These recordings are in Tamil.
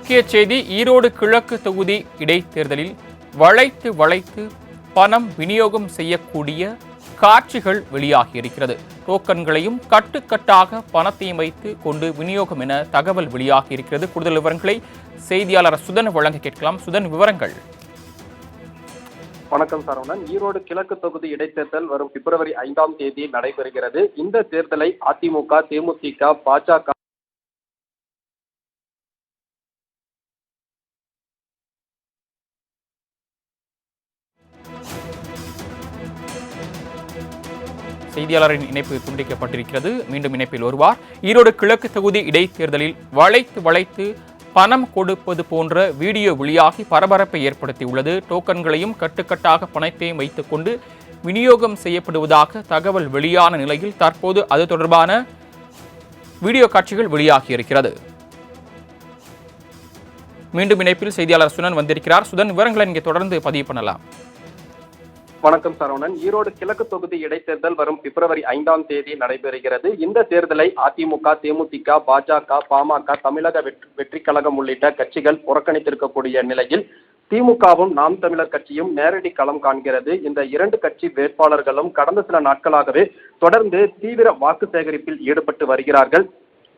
முக்கிய செய்தி ஈரோடு கிழக்கு தொகுதி இடைத்தேர்தலில் வளைத்து வளைத்து பணம் விநியோகம் செய்யக்கூடிய காட்சிகள் வெளியாகி இருக்கிறது டோக்கன்களையும் கட்டுக்கட்டாக பணத்தையும் வைத்து கொண்டு விநியோகம் என தகவல் வெளியாகி இருக்கிறது கூடுதல் விவரங்களை செய்தியாளர் சுதன் வழங்க கேட்கலாம். சுதன் விவரங்கள். வணக்கம் சரவணன். ஈரோடு கிழக்கு தொகுதி இடைத்தேர்தல் வரும் பிப்ரவரி ஐந்தாம் தேதி நடைபெறுகிறது. இந்த தேர்தலை அதிமுக தேமுதிக பாஜக செய்தியாளரின் இணைப்பு துண்டிக்கப்பட்டிருக்கிறது. மீண்டும் இணைப்பில் வருவார். ஈரோடு கிழக்கு தொகுதி இடைத்தேர்தலில் வளைத்து வளைத்து பணம் கொடுப்பது போன்ற வீடியோ வெளியாகி பரபரப்பை ஏற்படுத்தியுள்ளது. டோக்கன்களையும் கட்டுக்கட்டாக பணத்தையும் வைத்துக்கொண்டு விநியோகம் செய்யப்படுவதாக தகவல் வெளியான நிலையில் தற்போது அது தொடர்பான வீடியோ காட்சிகள் வெளியாகி இருக்கிறது. மீண்டும் இணைப்பில் செய்தியாளர் சுனன் வந்திருக்கிறார். சுதன் விவரங்களை இங்கே தொடர்ந்து பதிவு பண்ணலாம். வணக்கம் சரவணன். ஈரோடு கிழக்கு தொகுதி இடைத்தேர்தல் வரும் பிப்ரவரி ஐந்தாம் தேதி நடைபெறுகிறது. இந்த தேர்தலை அதிமுக தேமுதிக பாஜக பாமக தமிழக வெற்றி கழகம் உள்ளிட்ட கட்சிகள் புறக்கணித்திருக்கக்கூடிய நிலையில் திமுகவும் நாம் தமிழர் கட்சியும் நேரடி களம் காண்கிறது. இந்த இரண்டு கட்சி வேட்பாளர்களும் கடந்த சில நாட்களாகவே தொடர்ந்து தீவிர வாக்கு சேகரிப்பில் ஈடுபட்டு வருகிறார்கள்.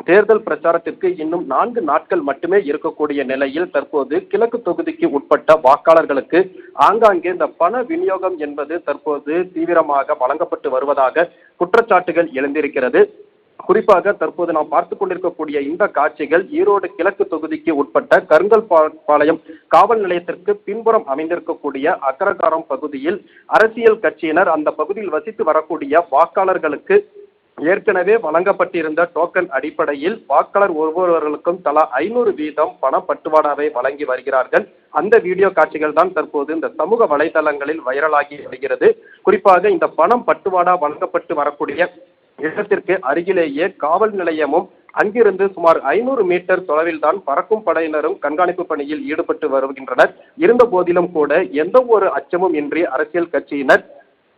தேர்தல் பிரச்சாரத்திற்கு இன்னும் நான்கு நாட்கள் மட்டுமே இருக்கக்கூடிய நிலையில் தற்போது கிழக்கு தொகுதிக்கு உட்பட்ட வாக்காளர்களுக்கு ஆங்காங்கே இந்த பண விநியோகம் என்பது தற்போது தீவிரமாக வழங்கப்பட்டு வருவதாக குற்றச்சாட்டுகள் எழுந்திருக்கிறது. குறிப்பாக தற்போது நாம் பார்த்து கொண்டிருக்கக்கூடிய இந்த காட்சிகள் ஈரோடு கிழக்கு தொகுதிக்கு உட்பட்ட கருங்கல் பாளையம் காவல் நிலையத்திற்கு பின்புறம் அமைந்திருக்கக்கூடிய அக்கரகாரம் பகுதியில் அரசியல் கட்சியினர் அந்த பகுதியில் வசித்து வரக்கூடிய வாக்காளர்களுக்கு ஏற்கனவே வழங்கப்பட்டிருந்த டோக்கன் அடிப்படையில் வாக்காளர் ஒவ்வொருவர்களுக்கும் தலா ஐநூறு வீதம் பண பட்டுவாடாவை வழங்கி வருகிறார்கள். அந்த வீடியோ காட்சிகள் தான் தற்போது இந்த சமூக வலைதளங்களில் வைரலாகி வருகிறது. குறிப்பாக இந்த பணம் பட்டுவாடா வழங்கப்பட்டு வரக்கூடிய இடத்திற்கு அருகிலேயே காவல் நிலையமும் அங்கிருந்து சுமார் ஐநூறு மீட்டர் தொலைவில் தான் பறக்கும் படையினரும் கண்காணிப்பு பணியில் ஈடுபட்டு வருகின்றனர். இருந்த போதிலும் கூட எந்த ஒரு அச்சமும் இன்றி அரசியல் கட்சியினர்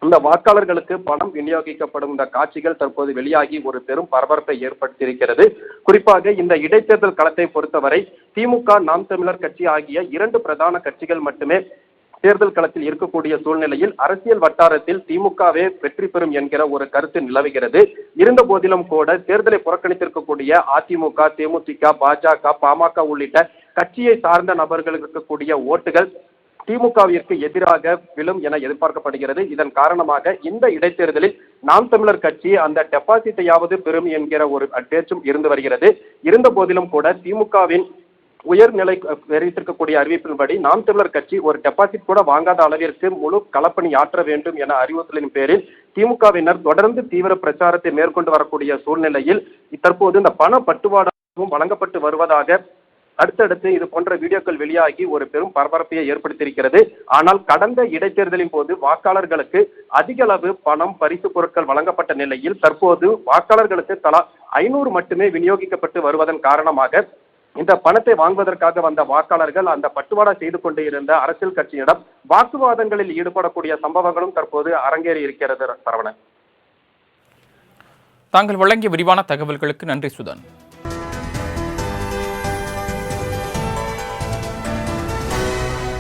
இந்த வாக்காளர்களுக்கு பணம் விநியோகிக்கப்படும் இந்த காட்சிகள் தற்போது வெளியாகி ஒரு பெரும் பரபரப்பை ஏற்படுத்தியிருக்கிறது. குறிப்பாக இந்த இடைத்தேர்தல் களத்தை பொறுத்தவரை திமுக நாம் தமிழர் கட்சி ஆகிய இரண்டு பிரதான கட்சிகள் மட்டுமே தேர்தல் களத்தில் இருக்கக்கூடிய சூழ்நிலையில் அரசியல் வட்டாரத்தில் திமுகவே வெற்றி பெறும் என்கிற ஒரு கருத்து நிலவுகிறது. இருந்த போதிலும் கூட தேர்தலை புறக்கணித்திருக்கக்கூடிய அதிமுக தேமுதிக பாஜக பாமக உள்ளிட்ட கட்சியை சார்ந்த நபர்களுக்கு இருக்கக்கூடிய ஓட்டுகள் திமுகவிற்கு எதிராக விழும் என எதிர்பார்க்கப்படுகிறது. இதன் காரணமாக இந்த இடைத்தேர்தலில் நாம் தமிழர் கட்சி அந்த டெபாசிட்டையாவது பெறும் என்கிற ஒரு பேச்சும் இருந்து வருகிறது. இருந்த போதிலும் கூட திமுகவின் உயர்நிலை தெரிவித்திருக்கக்கூடிய அறிவிப்பின்படி நாம் தமிழர் கட்சி ஒரு டெபாசிட் கூட வாங்காத அளவிற்கு முழு களப்பணி ஆற்ற வேண்டும் என அறிவுறுத்தலின் பேரில் திமுகவினர் தொடர்ந்து தீவிர பிரச்சாரத்தை மேற்கொண்டு வரக்கூடிய சூழ்நிலையில் தற்போது இந்த பண பட்டுவாடாவும் வழங்கப்பட்டு வருவதாக அடுத்தடுத்து இது போன்ற வீடியோக்கள் வெளியாகி ஒரு பெரும் பரபரப்பையை ஏற்படுத்தியிருக்கிறது. ஆனால் கடந்த இடைத்தேர்தலின் போது வாக்காளர்களுக்கு அதிக அளவு பணம் பரிசு பொருட்கள் வழங்கப்பட்ட நிலையில் தற்போது வாக்காளர்களுக்கு தலா ஐநூறு மட்டுமே விநியோகிக்கப்பட்டு வருவதன் காரணமாக இந்த பணத்தை வாங்குவதற்காக வந்த வாக்காளர்கள் அந்த பட்டுவாடா செய்து கொண்டு இருந்த அரசியல் கட்சியிடம் வாக்குவாதங்களில் ஈடுபடக்கூடிய சம்பவங்களும் தற்போது அரங்கேறி இருக்கிறது சரவணன். தாங்கள் வழங்கிய விரிவான தகவல்களுக்கு நன்றி சுதன்.